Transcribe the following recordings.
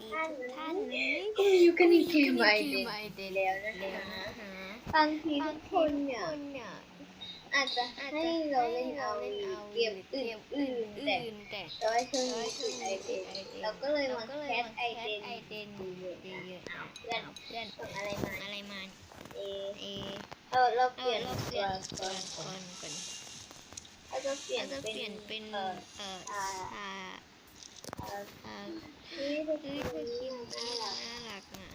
อีกท่านนี้ก็มีอยู่กันในเกมไอเกเดมนไอเดนแล้วนะแล้วคะนะคะบางทีทุกคนเนี่ยทุกเนี่ยอาจจะอาจให้จะเราเล่นให้เอาเล่นเอาเกมอื่นๆแต่อื่นๆแต่แต่ว่าช่วงนี้ติดไอเดนเราก็เลยมาก็เลยแคสมาไอแคเดสนไอเดนเยอะๆเอาเพื่อนเพื่อนส่งอะไรมาอะไรมาเอเอเออเราเปเอาลี่ยนเราเปตัลี่วยนตัวละครก่อนเราจะเปลี่ยนเราจะเป็นเปลี่ยนเป็นเออเอ่ออ่า ชาเอออ่าที่ทุกคือคเธอนคิดน่ารักน่ารักนะ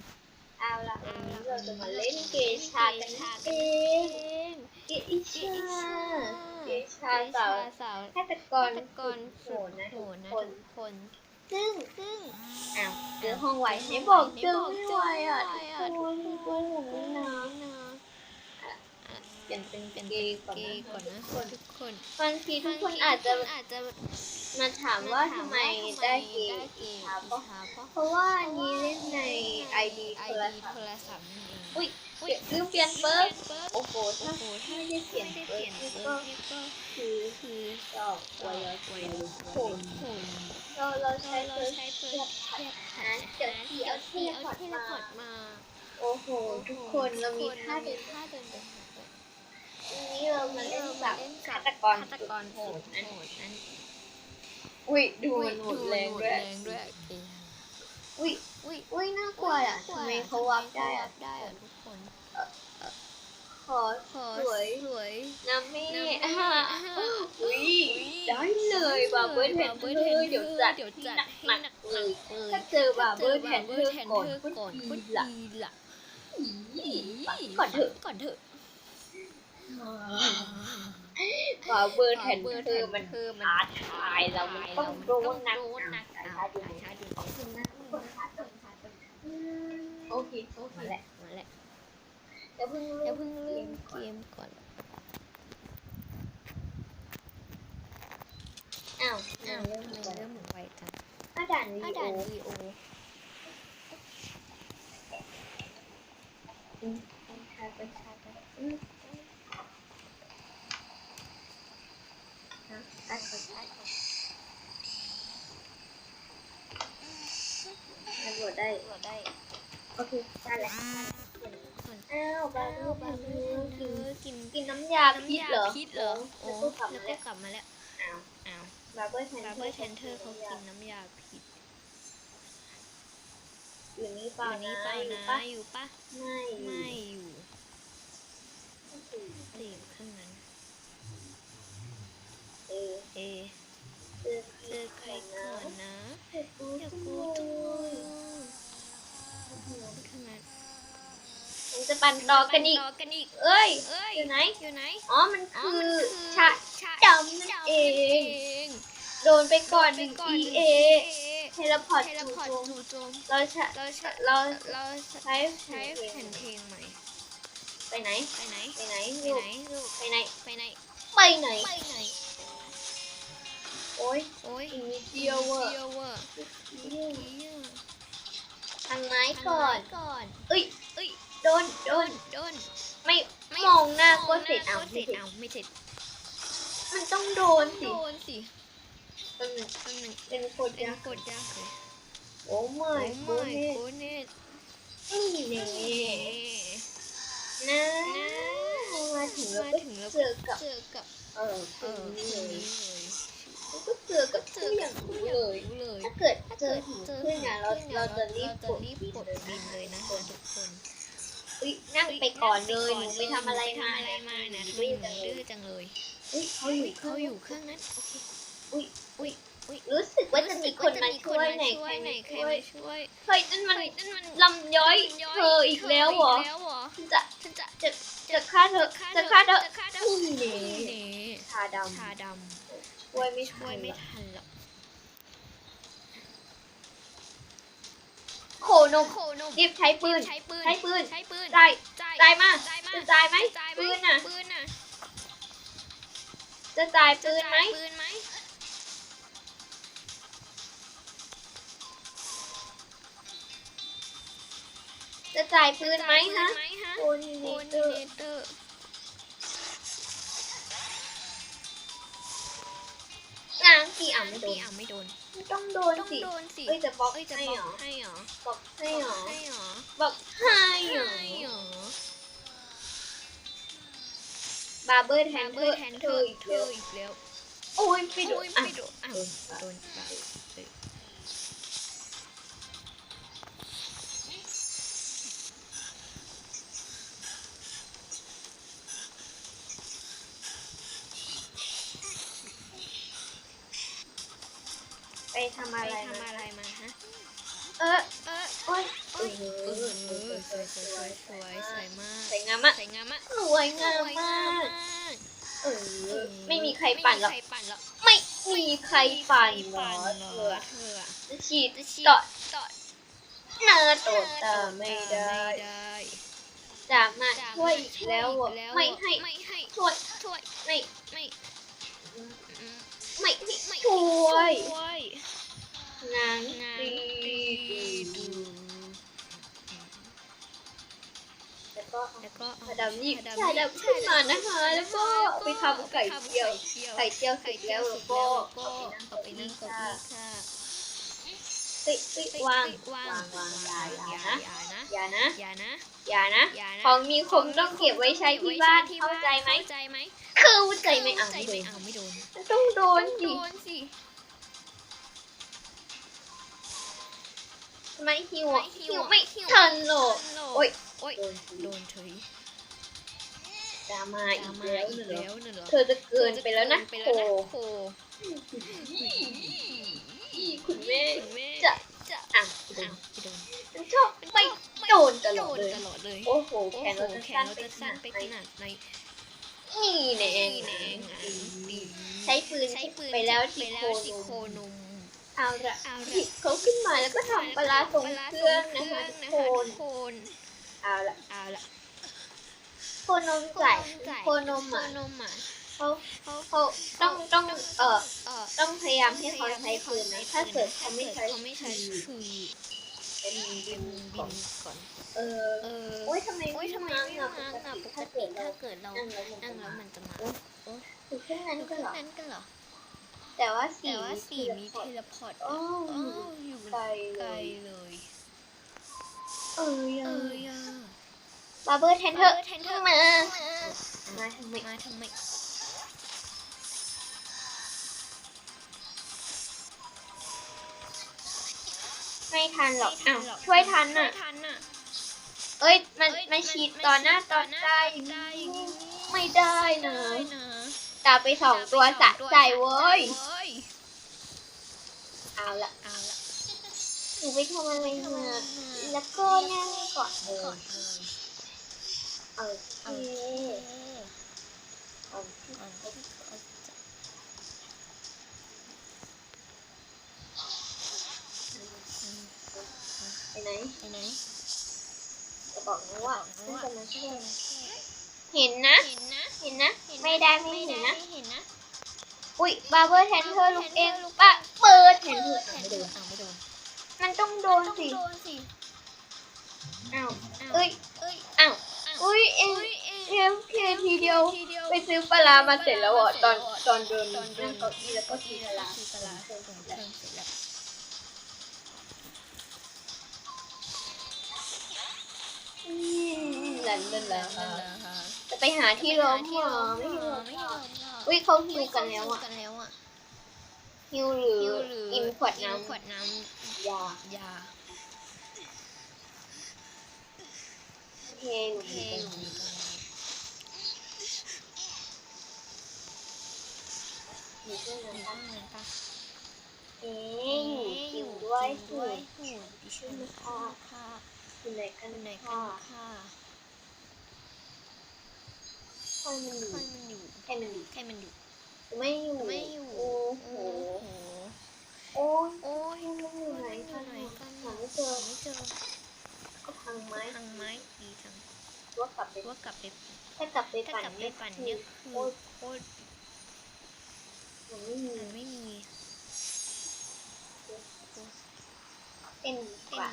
เอาละวันนี้เราจะมาเล่นเกชากันเองเกอิชาเกชาสาวสาวฆาตกรฆาตกรโหดนะโหทุกนะคนทุกคนซึ่งซึ่งอ้าวเจอห้องไว้ไหนบอกเจอไม่ไหวอะไม่ทุกไหวคนทุกคนผมไม่นานนะ เปลี่ยนเป็นเป็นเกย์ก่อนเกนะย์ก่อนนะทุกคนทุกคนบางทีทุกคนอาจจะอาจจะมาถามว่าทำไมได้เกย์เกย์ค่ะเพราะเพราะเพราะว่าอันนี้เล่นใน ID ไอโทรดีศัพโทท์รศัพท์นั่นเอง อุ้ยลืมเปลี่ยนเบอร์เบิร์โอ้โหโอ้ถ้าโหถ้าไม่ได้เปลี่ยนไม่ได้เบอเปลี่ยร์นนี่เบอก็ร์นี่ก็คือคือดอกตัตัววละละตัวโหละโหโหดเราเราใช้ใช้เราเบอร์ใช้เบอเทียบร์ผัดเทียบนะเดี๋ยวที่เอาเทียบผัดเทียบมาพอดมา โอ้โห ทุกคนเรามีท่าเดิเดินท่าเดินไปหาด้วย วันนี้เรามาเล่นแบบฆาตกรฆาตกรโหสุดดนะโหดนั้นอุ้ยดูมันหมดแรงด้วยแรงด้วยเกย์อุ้ยอุ้ยอุ้ยน่ากลัวอะทำไมเขาวับได้อะได้อะทุกคนขอขอสวยสวยน้ำมี่น้ำมี่อะอุ้ยได้เลยบาร์เบอร์แทนเธอเดี๋ยวจัดเดี๋ยวที่จัดหนักให้หนักหนักเลยเลยถ้าเจอบาร์เบอร์แทนเธอก่อนก่ก็อนดีก็ละดีละก่อนเถอะก่อนเถอะ บาร์เบอร์แทนเธอมันเธอมันท้าทายเรามันต้องโดนหนักโดนหนักอะอะท้าดูท้าดูขอบคุณนะทุกคนค่ะอืมโอเคโอเคแหละมาแล้วเดี๋ยวเพิ่งอย่าเพิ่งเล่นเกมก่อนอ้าวอ้าอ้าววเริ่เริ่มมเลยเริ่เริ่มมไวจังอะด่านวีถ้าโอด่านวีโออืมชาไปชาไป มนะอัดก่อนอัดก่อนอัดบทได้ก็ได้ โอเคได้แล้วอ้าวบาอ้าร์วเบาอร์ร์เบแพอนเธเธออกินกินกินน้ำยาพิษเหรอพิษเหรอโอ้แล้วก็กลับมาแล้วกลับมาแล้วอ้าวอ้าวบาร์เบอร์แทนเบอร์เทนเทอร์เขากินน้ำยาพิษอยู่นี่ปล่ายู่นี่ป่านะอยู่ปะไม่ไม่อยู่ตีอยู่ข้างนั้น เออเอเจอเจอใครก่อนนะเจ็บกูอยากจังรู้เลจังเลยยข้างนั้นมันจะปั่นต่อกันอีกต่อกันอีก เอ้ย เอ้ย อยู่ไหน อยู่ไหน อ๋อ มันอ๋อคืมันอคือชะชะจำนั่นเองงโดนไปก่อนหไปนึ่งก่อน EA เทเลพอร์ตเทเลพอร์ตจู่โจมจู่โจมเราใช้เราใช้เราเราใช้ใช้แผ่นเพลงใหม่ ไปไหน ไปไหน ไปไหน ไปลูกไหนลูกไปไหน ไปไหน ไปไหน ไปไหนโอ้ยโอ้ยอีกนิดเดียวเวอร์เดียวเวอร์ทางไม้ทำก่อน ก่อนเอ้ยเอ้ยโดนโดโดนนโดนไม่มองหน้าก็เสร็จเอาก็เสไม่ร็จเสร็จเอาไม่เสร็จมันต้องโดนสิโดนสิเป็นงแป๊บหนึงเป็นโคตรเป็นยากกดยากเลยโอ้ไม่โอ้โอ้ไม่เนี่ยโอ้เน็ตนี่แน่นะนะมาถึงแล้วมาก็ถึงแล้วเจอกับเจอกับเออเอคนอนี้คเลนย นี้เลยแล้วก็เจอกับเจเพื่ออนอกัย่าบงผู้รู้ใหญ่เลยรู้เลยถ้าเกิดเจเจออหูเจอเพื่อนเนี่ยเราเราจะรีบเรากจะดรีบบินกดเลยบินะนเลยนะคนทุกคนอุ้ยนั่งไปก่อนเลยหนูไปทำอะไรทำมาอะไรมาเนี่ยหทำนูไมไม่หนูดื้ดื้ออจังเลยอุ้ยเขาอยู่เขาอยู่เครื่องนั้นโอเคอุ้ยอุ้ยอุ้ยรู้สึกว่าจะมีคนมาช่วยไหนช่ใควรยไหนมาใครช่วยมาช่วยเฮ้ยนั่นมันเฮ้ยนั่นมันลำย้อยเธออีกแล้วเหรออีกแล้วเหรอฉันจะฉันจะจะจะฆ่าเธอจะฆ่าเธอจะฆ่าเธอนี่นี่เน่นี่ชาดชาดำ ช่วยไม่ำช่ช่ววยยไม่ไม่ทันหรอกโคโนโคโนรีบใช้ปืน ใช้ปืนใช้ปืน ใช้ปืนจ่ายจ่ายจ่ายมาจ่ายมาจะจ่ายไหมจ่ายไหมปืนน่ะ ปืนน่ะจะจ่ายจะปืนไหมจ่ายปืนไหมจะจ่ายปืนไหมจ่าฮะยปืนไหมฮะโอนิโอเนนิเตอเนร์เตอร์างกี่อ่ำไม่โดปีนอะไม่โดนต้องโดนต้องสิโดนสิเอ้ยจะบล็อกเอ้ยจะให้บเหรล็ออกให้เหรอบล็อกให้เหรอให้เหรอบอกให้เหรอให้เหรอบาร์เบอร์แทแทนนเธเบออร์แทนเธเธอออีอีกกเธแล้อวอีกแล้วโอ้ยไม่โดโอ้นยอะไม่โดนอ้าวโดนโดน ไปทำอะไรทำมาอะไรมาฮะ เออเออโอ้ยโอ้ยเออสวยสวยสวยสวยสวยมากสวยงามมากสวยงามมากสวยงามมากเออไม่มีใครปั่นหรอกไม่มีใครปั่นหรอกไม่มีใครปั่นหรอเธออเธออจะฉีดจะฉีดเจาะเจาะเนื้อโตตาไม่ได้ไม่ได้จะมาช่วยอีกแล้วไม่ให้ไม่ให้ช่วยช่วยไม่ไม่ อืมไม่ไม่ช่วยช่วยนางงานตีดีดูดูแล้วก็แล้วก็ชาดำนี่ชาชาดำดำขึ้นมานะคะ แล้วก็เอาไปทำไก่เจียว ไก่เจียวเสร็ไก่จเจีแล้ยววแล้วก็ก็ก็ไปนั่งเก้าอี้ค่ะติติวางวางวางวางอย่าอย่าอย่านะอย่านะอย่านะอย่านะอย่านะอย่านะของมีคมต้องเก็บไว้ใช้ที่บ้านเข้าใจไหม เข้าใจไหมเข้าใจไหมอะเข้าใจไม่ไหมโดนอ้าไม่โดนต้องโดนสิโดนสิทำไมหิวอะหิวไม่ทันหรอกโอ้ยโอ้ยโดนโดนเฉยดราม่าอีกแล้วเหรอะเธอจะเกินไปแล้วนะโอ้โคคุณแม่คุณแม่จะจะอะไปโดนฉันชอบไม่โดนตลอดเลยโอ้โหแขนเราจะแขสั้นไปจะขสั้นานดไหน นาดไหนนี่แน่นี่แน่ไงดีใช้ปืนใช้ปืนไปแล้วไปที่แล้โควที่นโคมนมเอาละเอาหยิละบเขาขึ้นมาแล้วก็ทำปลาร้าทรงเครื่องนะคะทุกคนโคนเอาละเอาละโคนมใส่โคนมโคอะนมอะเขาเขาเขาต้องต้องเอ่อเออต้องพยายามให้เขาใช้ปืนนะถ้าเกิดเขาไม่ใช้เขาไม่ใช้คือ เป็นบิเป็นนบิก่อนนก่อน เออ เออโอ้ยทำไมโอ้ยทำไมง้างไม่อะง้างอะปกถ้าติเกิดเราถ้าเกิดเรานั่งแล้วนั่งมันแล้วจะมันจะมาคือเครื่องนั้นก็เหรอ นั้นกันเหรอ แต่ว่าสีแต่ว่าสีมีทีเทละเลพอร์ตโอ้โอ้อยู่ไกลไกเลลยเลย เออเอยังออะบาร์เบอร์แทนเธอแทนเธอมามา มาทำไมมาทำไม ทันหรอกไม่อ้าวหรอกช่วยทันน่ะช่วยทันน่ะ เอ้ย มันเอ้ยมาฉีดต่อหน้าต่อตาอย่างได้นี้อย่างนี้ไม่ได้นะได้นะตาไปสองตัวสะใจเว้ยเว้ยเอาละเอาละหนูไปทำอะไรมาแล้วก็นั่งกอดเธก่ออนเลยเออโอเคเออเอา ก่อนที่ เขาจะไปไหนไปไหนจะบอกนะว่าบอกนะฉันว่าจะมาช่วยเห็นนะ เห็นนะ เห็นนะ ไม่ได้ไม่เห็นนะไม่เห็นนะอุ้ยบาร์เบอร์แทนเธอลูกเองปะเปิดแทนเธอแทอะนไม่เธโดอนเอาไม่โดน มันต้องโดนต้องสิโดนสิอ้าวอ้าวเอ้ยเอ้ยอ้าวอ้าวอุ้ยเอ็งอุ้ยเอ๊ะเอ็มเคทีเดียวทีเดียว ไปซื้อปลาร้ามาเสร็จแล้วอะตอนตอนเดินตอนเดินั่นงเก้าอี้แล้วก็กินปลาร้ากินปลาร้าส่งเครื่องเสร็จแล้ว นั่นนั่นแหละนั่นแหละค่ะจะไปหาที่ล้มหรอไม่ฮิวไม่ยอมอุ้ยเขาฮิวกันแล้วอะกันแล้วอะฮิวหรือฮิวหรืออินขวดน้ขวดน้ำยาำยาเพลงเพลงอยู่ตรงนี้อยู่ตรงมีนั้นบ้างนั้นปะเอ๊ะอยู่ด้วยด้ด้ววยยหูดิฉันค่ะค่ะ อยู่ไหนกันไหนกัค่ะนค่ะใครมันอยู่ใครมันอยู่ใครมันอยู่ใครมันอยู่ไม่อยู่ไม่อยู่โอ้โหโอ้โหโอ้ยโอ้ยมันอยู่ไหนมันอยู่กันไหนกันหาไม่เจอไม่เจอก็พังไม้ทางไม้ดีจังว่ากลับไปว่ากลับไปถ้ากลับไปถ้าปั่นกลับไปเนี่ยปั่นคือเนี่ยคือโอ้ยโอ้ยมันไม่มีมันไม่มีเต้นดีกเต้นว่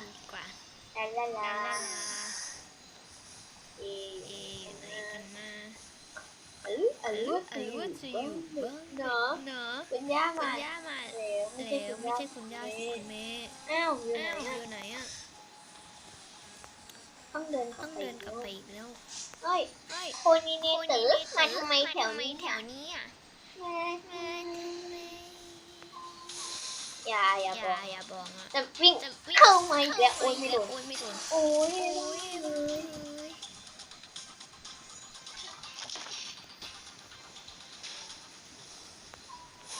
าดีกว่าลาลาลาลาลาลาเอเออยู่ไหนกันนะเออเอหรือว่าจะอยู่บ้านเนาะเนาะคุณย่าคุมาณย่ามาแล้วไม่ใช่แล้วคุณไม่ย่าใช่คุณย่าสิคุณแม่อ้าวอยู่ไหนอ้าวออะยู่ไหนอะต้องเดินกลัต้บองไปเดินกลับไปอีกแล้วเฮ้ยเฮ้ยโคนีเนเตอร์มาทำไมแถวมานี้ทำไมแถวนี้อะแม่แม่แม่ อย่าอย่าอย่าบอกอย่าบอกอะจะวิ่งจะวิ่งเข้ามาอีกแล้วโอ้ยไม่โดนโอ้ยไม่โดนโอ้ยโอ้ยเลเอ้ยย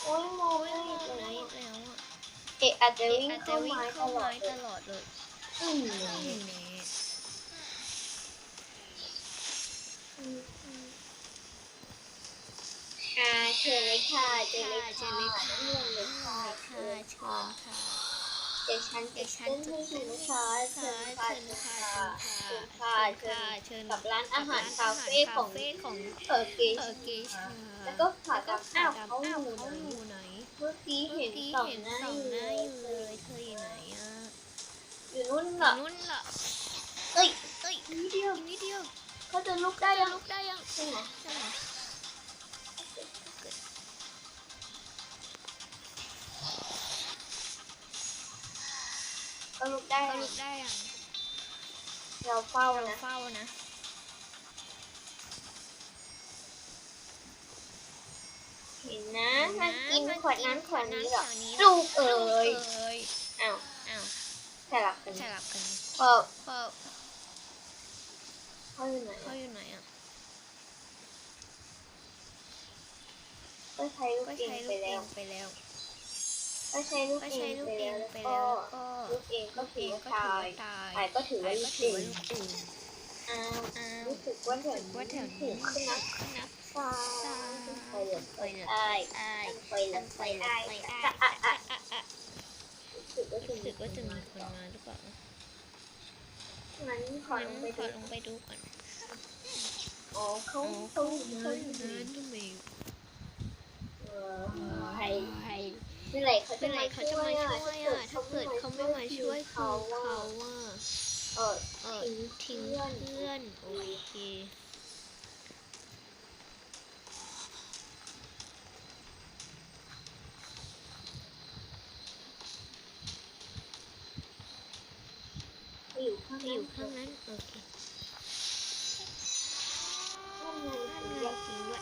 โอ้ยมองโอ้ยไม่โอ้เห็นยเลยแล้วอะเอะอาจจะเอ๊ะวิ่งอาจจะเข้าวิ่งไม้ตเข้าลอไม้ดเลตยลอดเลยอืม นี่แน่ ค่ะ เชิญเลยค่ะเชิญเลยค่ะค่ะเชิญเลยค่ะเรื่องเลยค่ะค่ะเชิญเชิค่ะญค่ะเดี๋ยวฉันจะเต้นให้ดูนะคะเชิค่ะญค่ะเชิเชิญญค่ะค่ะเชิเชิญญค่ะเชิญค่ะกับร้านอาหารคาเฟ่คาของเฟ่ของเออเกเออชเกชาแล้วก็ขาแล้วก็ดำอ้าวดำเขาอ้าวอยู่เขาไหนอยู่ไหนเมื่อกี้เมื่เห็อนกี้สองเห็นหน้าสองอยู่หเลน้ายอยู่เลยเธออยู่ไหนอะอยู่นู่นอเหรอยู่นู่นเหรอเอ้ยเอ้ยนิดเดียวอีกนิดเดียวเขาจะลุกได้จะยังลุกได้ยังใช่ไหมใช่ไหม เขาลุกได้เขายังลุกได้ยังเราเฝ้าเรานะ เฝ้านะเห็นนะมากินมาขวดน้ำขวดนี้เหรอขวดนี้ลูกเอ๋ลูกยเอ้ยอ้าวอ้าวสลับกันสลับกันพอเพราะเขาอยู่ไหนเขาอยู่ไหนอะก็ใช้ลูกก็เองใช้ไปลูกเอแล้วงไปแล้ว ก็ใช้ลูกก็เอใช้งลูกไปเอแล้วงไปแล้วแล้วก็ก็ ลูกเองก็ลูกถืเอองว่าก็ตาถือยว่าตายตายก็ถือว่าตายลูก็กถืเออว่างลูกเองอ้าวอ้าวรู้สึกว่าแถวว่าแถวถูนี้กขึ้นนะขึ้นนะซ้ายไปเหลือไปใต้ไอ้ไปเหลือไปไปไอ้ใต้ไปไอ้อะอะอะอะรู้สึกว่าจะรู้มีสึกว่าจะมีคนมาหรือเปล่างั้นขอลงไปขดูอลงไปดูก่อนอ๋อเขาโอ้เขาเขาอยู่เขานั่นอยู่นั้นทำไมเออใครใคร เมื่อไรเขาจะเมื่อไรมาเขาจะช่วมายอะช่วยอะ ถ้าเกิดเขาไม่มาช่วยคือเขาเขาอะว่าเออ เออทิ้งทิ้งเพื่อนเพื่อนโอเค อยู่ข้างไปในอยู่ข้างนั้น โอเค ข้างใน นั่น สี ไง แดง จริงด้วย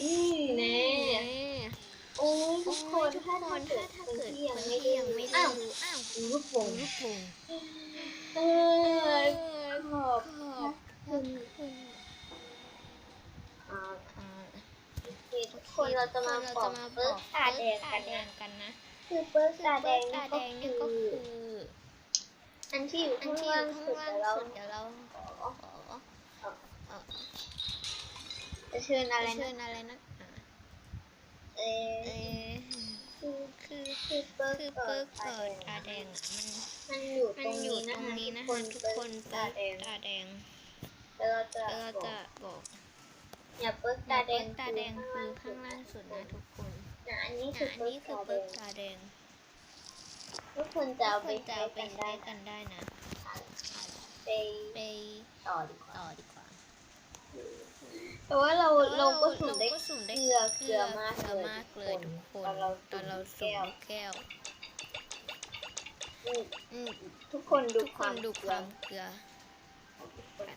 อืมแน่ แน่ โอ้ยทุกคน ทุก ถ้า คน ถ้า ถ้า เกิด ถ้า คน เกิด ที่ ค ยัง น ไม่ ที่ ได้ ยังไม่ ดู ได้ อ้าว ดูอ้าว ลูกโป่ง ลูกโป่ง เออขอบ ขอบ คุณ คุณ อ่า อ่า ทุก คนเราจะมาเราบอจะกมาบเบิอร์กกตาแดงกันแดนะงกันนะ คือเบิร์กคือตาแดเบิร์งกนี่ตาก็แดงคืเนี่ยก็อคืออันที่อยู่อันข้างที่อล่างยู่ข้างสุดล่างแต่เราสุดเดี๋ยวเราขอขอจะเชิญอะไรเชินะญอะไรนะอ่าเอเอออคือคือคือเบิร์กคือเปิเปิดกตาเปิดแดตางแดงอะมันมันอยู่ตมัรนงอยู่นี้ตนะรงคะนี้นะทุกคะคนทุกเบิคร์นกเปิตาดแดงตาแดงแล้วเราจะแล้วเราบอกจะบ อกอย่าเบิร์กตาตาแดแดงงตาแดงคือข้างล่างสุดนะทุกคนนะอันนี้อะคืออันเบิร์นี้กคือตาแดเปิกงตาแดง ทุกคนจะเอาไปคนจะใช้เอาไปกันใช้ได้กันได้นะไปไปต่อดีกว่าต่อดีกว่าแต่ว่าเราเราก็สุ่มได้เราก็สุ่มได้เกลือเกลือมากเกลืเลอยมากเลยทุกคนตอนเราตอนเราสุ่สุ่มมแก้วอืมอืมทุกคนดูทุกคควานมดูเกคลือ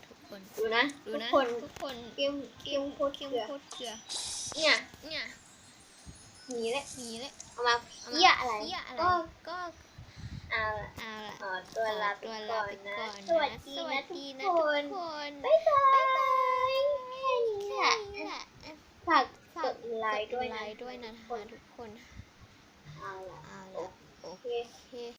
ทุกคนดูนะดูทุกนะคนทุกคนเกี่ยมเกี่ยมโคตรเข้มเกลือโคตรเกลือเนี่ยเนี่ยหนีแหละหนีเลยเอามาอาเพี้ยอะไรเพี้ยอะไรก็ก็เอาละเอาละขอตัวลาไปตัวก่ลาอนไปนะก่อนสวัสดีสวันะสทุดีกนะคทุกนคนบ๊ายบายแค่นี้แหละนี่แหละฝากฝากกดไลค์ด้วยกนะไลค์ด้วยนะทุกคคะนทุกคนเอาละเอาโอละโอเค เค